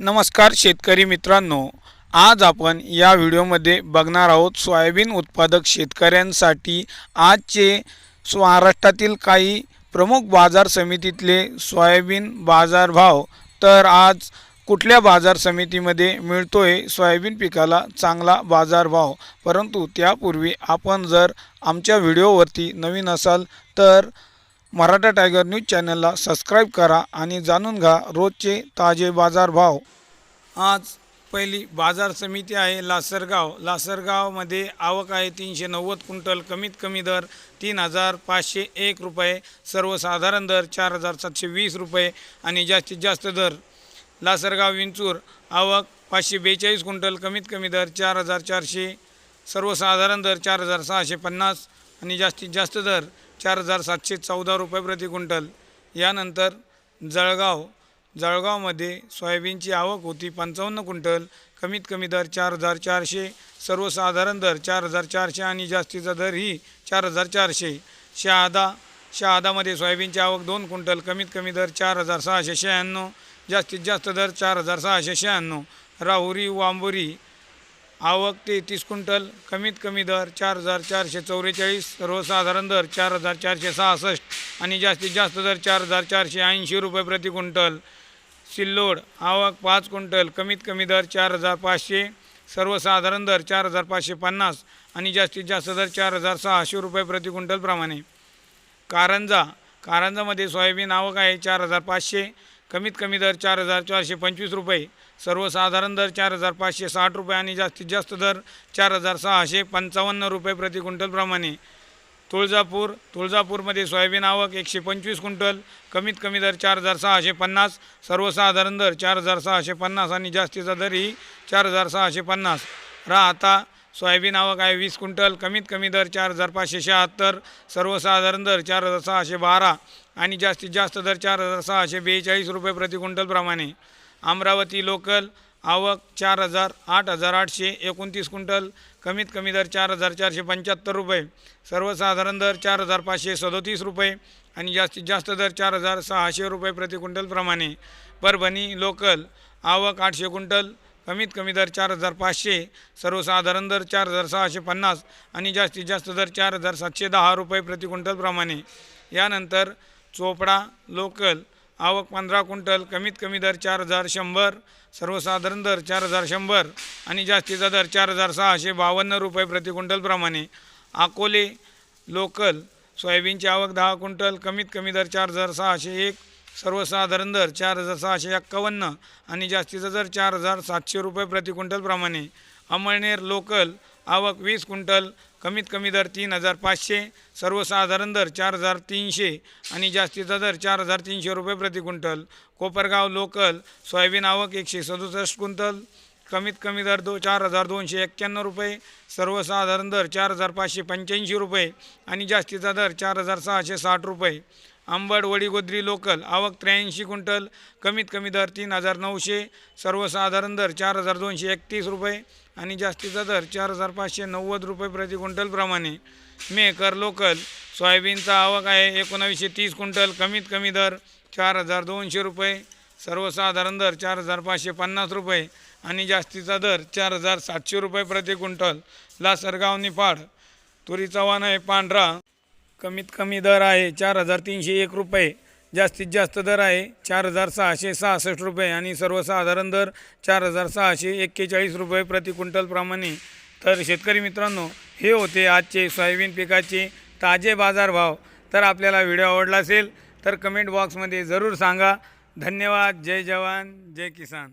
नमस्कार शेतकरी मित्रांनो आज आपण या व्हिडिओमध्ये बघणार आहोत सोयाबीन उत्पादक शेतकऱ्यांसाठी आजचे महाराष्ट्रातील काही प्रमुख बाजार समितीतले सोयाबीन बाजारभाव. तर आज कुठल्या बाजार समितीमध्ये मिळतोय सोयाबीन पिकाला चांगला बाजारभाव? परंतु त्यापूर्वी आपण जर आमच्या व्हिडिओवरती नवीन असाल तर मराठा टायगर न्यूज चॅनलला सबस्क्राईब करा आणि जाणून घ्या रोजचे ताजे बाजारभाव. आज पहिली बाजार समिती आहे लासरगाव. लासरगावमध्ये आवक आहे तीनशे नव्वद क्विंटल कमीत कमी दर तीन हजार पाचशे एक रुपये सर्वसाधारण दर चार हजार सातशे वीस रुपये आणि जास्तीत जास्त दर लासरगाव विंचूर. आवक पाचशे बेचाळीस क्विंटल कमीत कमी दर चार हजार चारशे सर्वसाधारण दर चार हजार सहाशे पन्नास आणि जास्तीत जास्त दर चार हजार सातशे चौदा रुपये प्रति क्विंटल. यानंतर जळगाव. जळगावमध्ये सोयाबीनची आवक होती पंचावन्न क्विंटल. कमीत कमी दर चार हजार चारशे. सर्वसाधारण दर चार हजार चारशे आणि जास्तीचा दर ही चार हजार चारशे. शहादा. शहादामध्ये सोयाबीनची आवक दोन क्विंटल. कमीत कमी दर चार हजार सहाशे शहाण्णव. जास्तीत जास्त दर चार हजार सहाशे शहाण्णव. राहुरी वांबोरी आवक तेहतीस क्विंटल कमीत कमी दर चार हजार चारशे चौवेचाळीस सर्वसाधारण दर चार हजार चारशे सहासष्ट आणि जास्तीत जास्त दर चार हजार चारशे ऐंशी रुपये प्रति क्विंटल. सिल्लोड आवक पाच क्विंटल कमीत कमी दर चार हजार पाचशे सर्वसाधारण दर चार हजार पाचशे पन्नास आणि जास्तीत जास्त दर चार हजार सहाशे रुपये प्रति क्विंटलप्रमाणे कारंजा कारंजामध्ये सोयाबीन आवक आहे चार हजार पाचशे कमीत कमी दर चार हजार चारशे पंचवीस रुपये. सर्वसाधारण दर चार हजार पाचशे साठ रुपये आणि जास्तीत जास्त दर चार हजार सहाशे पंचावन्न रुपये प्रति क्विंटलप्रमाणे तुळजापूर तुळजापूरमध्ये सोयाबीन आवक एकशे पंचवीस क्विंटल कमीत कमी दर चार हजार सहाशे पन्नास सर्वसाधारण दर चार हजार सहाशे पन्नास आणि जास्तीचा दर ही चार हजार सहाशे पन्नास. राहता सोयाबीन आवक आहे वीस क्विंटल कमीत कमी दर चार हजार पाचशे शहात्तर सर्वसाधारण दर चार हजार सहाशे बारा आणि जास्तीत जास्त दर चार हजार सहाशे बेचाळीस रुपये प्रति क्विंटल प्रमाणे. अमरावती लोकल आवक चार हजार आठ हजार आठशे एकोणतीस क्विंटल. कमीत कमी दर चार हजार चारशे पंच्याहत्तर रुपये. सर्वसाधारण दर चार हजार पाचशे सदोतीस रुपये आणि जास्तीत जास्त दर चार हजार सहाशे रुपये प्रति क्विंटल प्रमाणे. परभणी लोकल आवक आठशे क्विंटल. कमीत कमी दर चार हजार पाचशे. सर्वसाधारण दर चार हजार सहाशे पन्नास आणि जास्तीत जास्त दर चार हजार सातशे दहा रुपये प्रति क्विंटल प्रमाणे. यानंतर चोपडा लोकल आवक पंधरा क्विंटल कमीत कमी दर चार हजार शंभर सर्वसाधारण दर चार हजार शंभर आणि जास्तीचा दर चार हजार सहाशे बावन्न रुपये प्रति क्विंटलप्रमाणे अकोले लोकल सोयाबीनची आवक दहा क्विंटल कमीत कमी दर चार हजार सहाशे एक सर्वसाधारण दर चार हजार सहाशे एक्कावन्न आणि जास्तीचा दर चार हजार सातशे रुपये प्रति क्विंटलप्रमाणे अमळनेर लोकल आवक वीस क्विंटल कमीत कमी दर तीन हजार पाचशे सर्वसाधारण दर चार हजार तीनशे आणि जास्तीचा दर चार हजार तीनशे रुपये प्रति क्विंटल. कोपरगाव लोकल सोयाबीन आवक एकशे सदुसष्ट क्विंटल कमीत कमी दर दो चार हजार दोनशे एक्क्याण्णव रुपये सर्वसाधारण दर चार हजार पाचशे पंच्याऐंशी रुपये आणि जास्तीचा दर चार हजार सहाशे साठ रुपये. आंबड वडीगोद्री लोकल आवक त्र्याऐंशी क्विंटल कमीत कमी दर तीन हजार नऊशे सर्वसाधारण दर चार हजार दोनशे एकतीस रुपये आणि जास्तीचा दर चार हजार पाचशे नव्वद रुपये प्रति क्विंटलप्रमाणे मेकर लोकल सोयाबीनचा आवक आहे एकोणावीसशे तीस क्विंटल कमीत कमी दर चार हजार दोनशे रुपये. सर्वसाधारण दर चार हजार पाचशे पन्नास रुपये आणि जास्तीचा दर चार हजार सातशे रुपये प्रति क्विंटल. लासरगाव निफाड तुरीचा वाण आहे पांढरा. कमीत कमी दर आहे चार हजार तीनशे एक रुपये. जास्तीत जास्त दर आहे. चार हजार सहाशे सहासष्ट रुपये आणि सर्वसाधारण दर चार हजार सहाशे एक्केचाळीस रुपये प्रति क्विंटलप्रमाणे तर शेतकरी मित्रांनो हे होते आजचे सोयाबीन पिकाचे ताजे बाजारभाव तर आपल्याला व्हिडिओ आवडला असेल तर कमेंट बॉक्समध्ये जरूर सांगा. धन्यवाद. जय जवान. जय किसान.